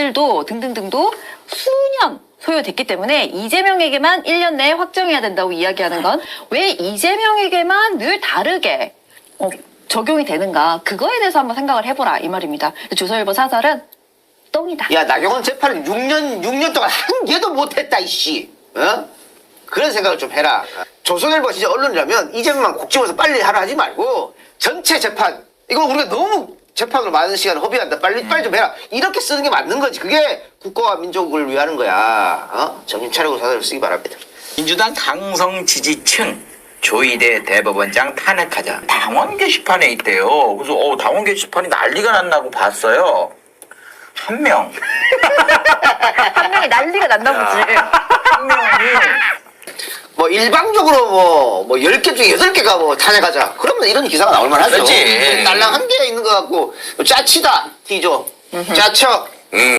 이들도 등등등도 수년 소요됐기 때문에 이재명에게만 1년 내에 확정해야 된다고 이야기하는 건 왜 이재명에게만 늘 다르게 어, 적용이 되는가 그거에 대해서 한번 생각을 해보라 이 말입니다. 조선일보 사설은 똥이다. 야 나경원 재판을 6년 6년 동안 한 개도 못했다 이씨. 어? 그런 생각을 좀 해라. 조선일보 진짜 언론이라면 이재명만 콕 집어서 빨리 하라 하지 말고 전체 재판 이거 우리가 너무 재판으로 많은 시간을 허비한다. 빨리 빨리 좀 해라. 이렇게 쓰는 게 맞는 거지. 그게 국가와 민족을 위하는 거야. 어? 정신 차리고 사설을 쓰기 바랍니다. 민주당 강성 지지층 조희대 대법원장 탄핵하자 당원 게시판에 있대요. 그래서 어, 당원 게시판이 난리가 났나고 봤어요. 한 명, 한 명이 난리가 났나 보지. 한 명이 뭐 일방적으로 뭐 뭐 10개 중에 8개가 뭐 탄핵하자. 그러면 이런 기사가 나올 만하죠. 그렇지. 딸랑 한 개 있는 것 같고 짜치다. T조. 짜쳐. 음.